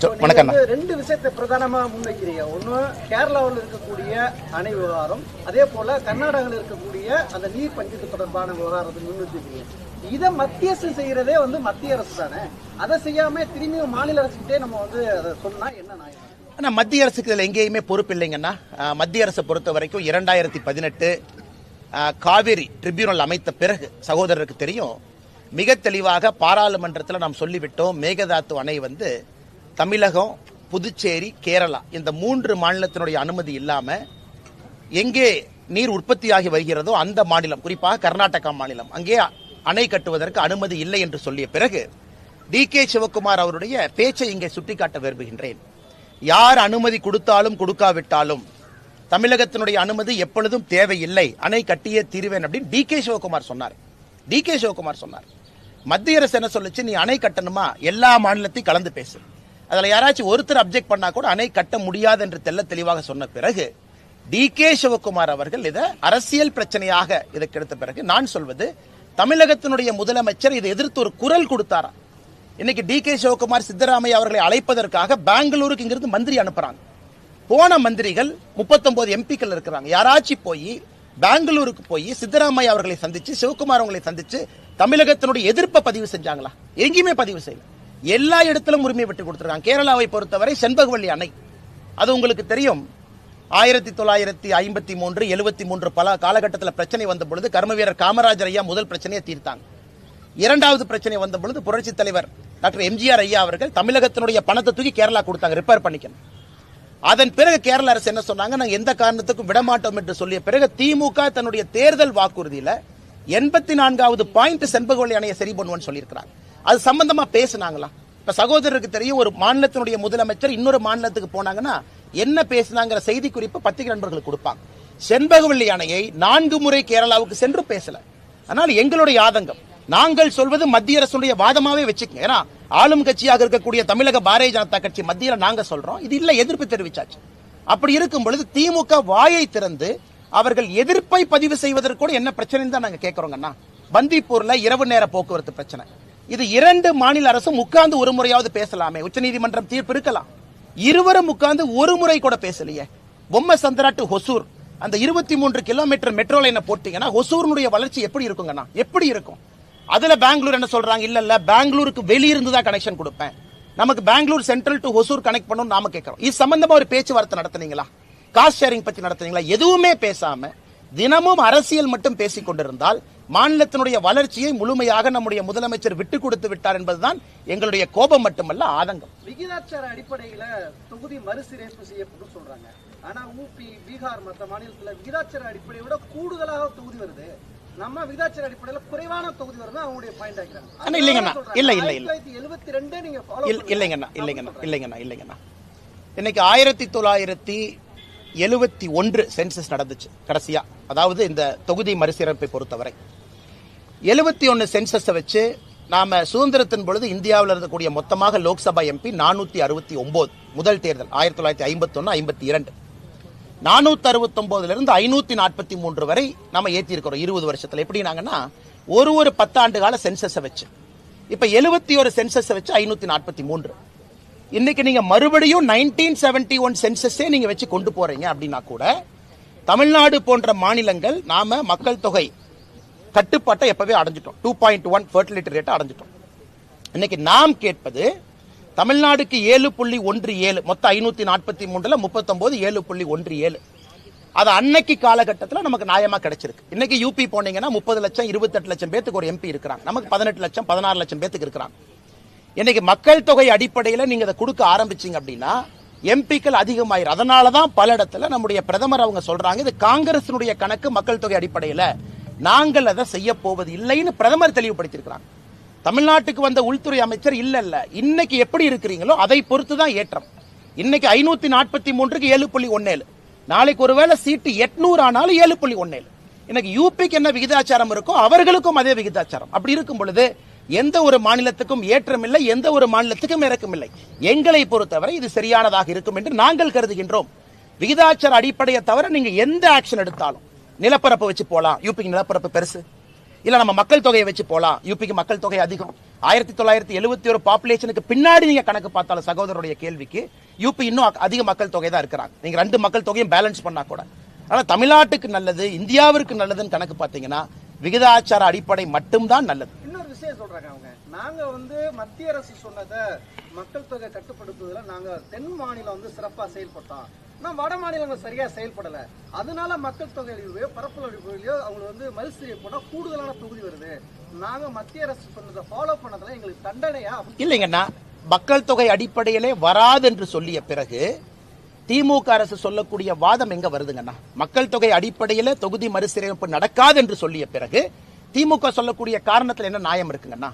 வணக்கம் ரெண்டு விஷயத்தை பிரதானமா முன்வைக்கிறீங்க. ஒண்ணு கேரளாவில் இருக்கக்கூடிய அணை விவகாரம் அதே போல கர்நாடகாவில் இருக்கக்கூடிய அந்த நீர் பங்கீட்டு தொடர்பான விவகாரத்தை முன்வைக்கிறீங்க இதை மத்திய அரசு செய்யறதே வந்து மத்திய அரசு தானே? அதை செய்யாம திரும்பியும் மாநில அரசுகிட்டே நம்ம வந்து அதை சொன்னா என்ன நியாயம்? ஆனா மத்திய அரசுக்கு இதுல எங்கேயுமே பொறுப்பு இல்லைங்கன்னா மத்திய அரசை பொறுத்த வரைக்கும் இரண்டாயிரத்தி பதினெட்டு காவிரி ட்ரிபியூனல் அமைத்த பிறகு சகோதரருக்கு தெரியும் மிக தெளிவாக பாராளுமன்றத்தில் நாம் சொல்லிவிட்டோம் மேகதாத்து அணை வந்து தமிழகம் புதுச்சேரி கேரளா இந்த மூன்று மாநிலத்தினுடைய அனுமதி இல்லாமல் எங்கே நீர் உற்பத்தியாகி வருகிறதோ அந்த மாநிலம் குறிப்பாக கர்நாடகா மாநிலம் அங்கே அணை கட்டுவதற்கு அனுமதி இல்லை என்று சொல்லிய பிறகு டி கே சிவகுமார் அவருடைய பேச்சை இங்கே சுட்டிக்காட்ட விரும்புகின்றேன். யார் அனுமதி கொடுத்தாலும் கொடுக்காவிட்டாலும் தமிழகத்தினுடைய அனுமதி எப்பொழுதும் தேவையில்லை. அணை கட்டியே தீருவேன் அப்படின்னு டி கே சிவகுமார் சொன்னார். டி கே சிவகுமார் சொன்னார். மத்திய அரசு என்ன சொல்லுச்சு? நீ அணை கட்டணுமா? எல்லா மாநிலத்தையும் கலந்து பேசு. அதில் யாராச்சும் ஒருத்தர் அப்ஜெக்ட் பண்ணா கூட அணை கட்ட முடியாது என்று தெல்ல தெளிவாக சொன்ன பிறகு டி கே சிவகுமார் அவர்கள் இதை அரசியல் பிரச்சனையாக இதற்கு எடுத்த பிறகு நான் சொல்வது தமிழகத்தினுடைய முதலமைச்சர் இதை எதிர்த்து ஒரு குரல் கொடுத்தாரா இன்னைக்கு டி கே சிவகுமார் சித்தராமையா அவர்களை அழைப்பதற்காக பெங்களூருக்கு இங்கிருந்து மந்திரி அனுப்புறாங்க. போன மந்திரிகள் 39 எம்பிக்கள் இருக்கிறாங்க. யாராச்சும் போய் பெங்களூருக்கு போய் சித்தராமையா அவர்களை சந்திச்சு சிவகுமார் அவங்களை சந்திச்சு தமிழகத்தினுடைய எதிர்ப்பை பதிவு செஞ்சாங்களா? எங்கேயுமே பதிவு செய்யல. எல்லா இடத்திலும் உரிமை விட்டு கொடுத்துருக்காங்க. கேரளாவை பொறுத்தவரை செண்பகவல்லி அணை. அது உங்களுக்கு தெரியும். ஆயிரத்தி தொள்ளாயிரத்தி ஐம்பத்தி மூன்று எழுபத்தி மூன்று பல காலகட்டத்தில் பிரச்சனை வந்த பொழுது கர்ம வீரர் காமராஜர் ஐயா முதல் பிரச்சனையை தீர்த்தாங்க. இரண்டாவது பிரச்சனை வந்த பொழுது புரட்சித் தலைவர் டாக்டர் எம்ஜிஆர் ஐயா அவர்கள் தமிழகத்தினுடைய பணத்தை தூக்கி கேரளா கொடுத்தாங்க ரிப்பேர் பண்ணிக்கணும். அதன் பிறகு கேரள அரசு என்ன சொன்னாங்க? நாங்கள் எந்த காரணத்துக்கும் விடமாட்டோம் என்று சொல்லிய பிறகு திமுக தன்னுடைய தேர்தல் வாக்குறுதியில எண்பத்தி நான்காவது பாயிண்ட் செண்பகவல்லி அணையை சரி பண்ணுவோம்னு சொல்லியிருக்கிறாங்க. அது சம்பந்தமா பேசினாங்களா? இப்ப சகோதரருக்கு தெரியும் ஒரு மாநிலத்தினுடைய முதலமைச்சர் இன்னொரு மாநிலத்துக்கு போனாங்கன்னா என்ன பேசினாங்கிற செய்தி குறிப்பு பத்திரிகை நண்பர்களுக்கு கொடுப்பாங்க. செண்பகவல்லி அணையை நான்கு முறை கேரளாவுக்கு சென்று பேசல. ஆனால் எங்களுடைய ஆதங்கம். நாங்கள் சொல்வது மத்திய அரசுடைய வாதமாவே வச்சுக்கோங்க. ஏன்னா ஆளும் கட்சியாக இருக்கக்கூடிய தமிழக பாரதிய ஜனதா கட்சி மத்தியில் நாங்க சொல்றோம். இது இல்ல எதிர்ப்பு தெரிவிச்சாச்சு. அப்படி இருக்கும் பொழுது திமுக வாயை திறந்து அவர்கள் எதிர்ப்பை பதிவு செய்வதற்கு கூட என்ன பிரச்சனை தான் நாங்க கேட்கிறோங்கண்ணா பந்திப்பூர்ல இரவு நேர போக்குவரத்து பிரச்சனை. இது இரண்டு மாநில அரசும் உட்கார்ந்து ஒரு முறையாவது பேசலாமே. உச்சநீதிமன்றம் தீர்ப்பு இருக்கலாம். இருவரும் உட்கார்ந்து ஒரு முறை கூட பேசலையே. பொம்மை சந்திரா டு ஹொசூர். அந்த இருபத்தி மூன்று கிலோமீட்டர் மெட்ரோ லைனை போட்டீங்கன்னா ஹொசூர்னுடைய வளர்ச்சி எப்படி இருக்குங்கண்ணா? எப்படி இருக்கும்? அதுல பெங்களூர் என்ன சொல்றாங்க? இல்ல இல்ல பெங்களூருக்கு வெளியிருந்து தான் கனெக்ஷன் கொடுப்பேன். நமக்கு Bangalore central to Hosur connect பண்ணணும் நாம கேட்கிறோம். இது சம்பந்தமா ஒரு பேச்சுவார்த்தை நடத்துனீங்களா? காஸ்ட் ஷேரிங் பத்தி நடத்துனீங்களா? எதுவுமே பேசாம தினமும் அரசியல் மட்டும் பேசிக் கொண்டிருந்தால் மாநிலத்தினுடைய வளர்ச்சியை முழுமையாக நம்முடைய முதலமைச்சர் விட்டு கொடுத்து விட்டார் என்பதுதான் எங்களுடைய கோபம் மட்டுமல்ல ஆதங்கம். விகிதாச்சார அடிப்படையில தொகுதி மறுசீரமைப்பு செய்யப்படும் சொல்றாங்க. ஆனா ஊபி பீகார் மற்ற மாநிலத்துல விகிதாச்சார அடிப்படையை விட கூடுதலாக தொகுதி வருது. நம்ம விகிதாச்சார அடிப்படையில குறைவான தொகுதி வருது அவங்களுடைய பாயிண்ட் ஆகிறாங்க இல்லைங்கண்ணா. இல்ல, இல்ல, இல்ல. எழுபத்தி ரெண்டு நீங்க. இல்லைங்கண்ணா இல்லைங்கண்ணா இல்லைங்கண்ணா இல்லைங்கண்ணா இன்னைக்கு ஆயிரத்தி தொள்ளாயிரத்தி எழுவத்தி ஒன்று சென்சஸ் நடந்துச்சு கடைசியா. அதாவது இந்த தொகுதி மறுசீரமைப்பை பொறுத்தவரை. எழுபத்தி ஒன்று சென்சஸை வச்சு நாம் சுதந்திரத்தின் பொழுது இந்தியாவில் இருக்கக்கூடிய மொத்தமாக லோக்சபா எம்பி நானூற்றி அறுபத்தி ஒம்பது. முதல் தேர்தல் ஆயிரத்தி தொள்ளாயிரத்தி ஐம்பத்தொன்று ஐம்பத்தி இரண்டு. நானூற்றி அறுபத்தொம்போதுலேருந்து ஐநூற்றி நாற்பத்தி மூன்று வரை நம்ம ஏற்றிருக்கிறோம் இருபது வருஷத்தில். எப்படினாங்கன்னா ஒரு ஒரு பத்தாண்டு கால சென்சஸை வச்சு. இப்போ எழுபத்தி ஒரு சென்சஸை வச்சு ஐநூற்றி நாற்பத்தி மூன்று. இன்னைக்கு நீங்கள் மறுபடியும் நைன்டீன் செவன்டி ஒன் சென்சஸே நீங்கள் வச்சு கொண்டு போகிறீங்க அப்படின்னா கூட தமிழ்நாடு போன்ற மாநிலங்கள் நாம் மக்கள் தொகை கட்டுப்பாட்டை எப்பவே அடைஞ்சிட்டோம். டூ பாயிண்ட் ஒன் ஃபர்டிலிட்டி ரேட்டை அடைஞ்சிட்டோம். இன்னைக்கு நாம் கேட்பது தமிழ்நாடுக்கு ஏழு புள்ளி ஒன்று ஏழு மொத்தம் ஐநூத்தி நாற்பத்தி மூன்றுல முப்பத்தொன்பது ஏழு புள்ளி ஒன்று ஏழு. அது அன்னைக்கு காலகட்டத்தில் நமக்கு நியாயமா கிடைச்சிருக்கு. இன்னைக்கு யூபி போனீங்கன்னா முப்பது லட்சம் இருபத்தெட்டு லட்சம் பேத்துக்கு ஒரு எம்பி இருக்கிறாங்க. நமக்கு பதினெட்டு லட்சம் பதினாறு லட்சம் பேத்துக்கு இருக்கிறாங்க. இன்னைக்கு மக்கள் தொகை அடிப்படையில் நீங்க அதை கொடுக்க ஆரம்பிச்சீங்க அப்படின்னா எம்பிக்கள் அதிகமாயிரும். அதனால தான் பல இடத்துல நம்முடைய பிரதமர் அவங்க சொல்றாங்க இது காங்கிரசினுடைய கணக்கு மக்கள் தொகை அடிப்படையில். நாங்கள் அதை செய்ய போவது இல்லைன்னு பிரதமர் தெளிவுபடுத்தியிருக்கிறாங்க. தமிழ்நாட்டுக்கு வந்த உள்துறை அமைச்சர் இல்ல இல்ல இன்னைக்கு எப்படி இருக்கிறீங்களோ அதை பொறுத்து தான் ஏற்றம். இன்னைக்கு ஐநூத்தி நாற்பத்தி மூன்றுக்கு ஏழு புள்ளி ஒன்னேழு. நாளைக்கு ஒருவேளை சீட்டு எட்நூறு ஆனாலும் ஏழு புள்ளி ஒன்னேழு. இன்னைக்கு யூபிக்கு என்ன விகிதாச்சாரம் இருக்கோ அவர்களுக்கும் அதே விகிதாச்சாரம். அப்படி இருக்கும் பொழுது எந்த ஒரு மாநிலத்துக்கும் ஏற்றம் இல்லை எந்த ஒரு மாநிலத்துக்கும் இறக்கம் இல்லை. எங்களை பொறுத்தவரை இது சரியானதாக இருக்கும் என்று நாங்கள் கருதுகின்றோம். விகிதாச்சார அடிப்படையை தவிர நீங்க எந்த ஆக்ஷன் எடுத்தாலும் நிலப்பரப்பு வச்சு போலாம். யூபிக்கு நிலப்பரப்பு பெருசு. இல்ல நம்ம மக்கள் தொகையை வச்சு போலாம். யூபிக்கு மக்கள் தொகை அதிகம். ஆயிரத்தி தொள்ளாயிரத்தி எழுபத்தி ஒரு பாப்புலேஷனுக்கு பின்னாடி நீங்க கணக்கு பார்த்தாலும் சகோதரருடைய கேள்விக்கு யூபி இன்னும் அதிக மக்கள் தொகை தான் இருக்கிறாங்க. நீங்க ரெண்டு மக்கள் தொகையும் பேலன்ஸ் பண்ணா கூட. ஆனா தமிழ்நாட்டுக்கு நல்லது இந்தியாவிற்கு நல்லதுன்னு கணக்கு பார்த்தீங்கன்னா விகிதாச்சார அடிப்படை மட்டும்தான் நல்லது. இன்னொரு விஷயம் சொல்றாங்க அவங்க. நாங்க வந்து மத்திய அரசு சொன்னதை மக்கள் தொகை கட்டுப்படுத்துவதில் நாங்க தென் மாநிலம் வந்து சிறப்பா செயல்பட்டோம். ஆனா வட மாநிலங்கள் சரியாக செயல்படலை. அதனால மக்கள் தொகை அழிவுலையோ பரப்பல் அழிவையோ அவங்க வந்து மறுசீர் போனால் கூடுதலான தொகுதி வருது. நாங்கள் மத்திய அரசு சொன்னதை ஃபாலோ பண்ணதெல்லாம் எங்களுக்கு தண்டனையா? இல்லைங்கண்ணா. மக்கள் தொகை அடிப்படையிலே வராது என்று சொல்லிய பிறகு திமுக அரசு சொல்லக்கூடிய வாதம் எங்க வருதுங்கண்ணா? மக்கள் தொகை அடிப்படையில் தொகுதி மறுசீரமைப்பு நடக்காது என்று சொல்லிய பிறகு திமுக சொல்லக்கூடிய காரணத்தில் என்ன நியாயம் இருக்குங்கண்ணா?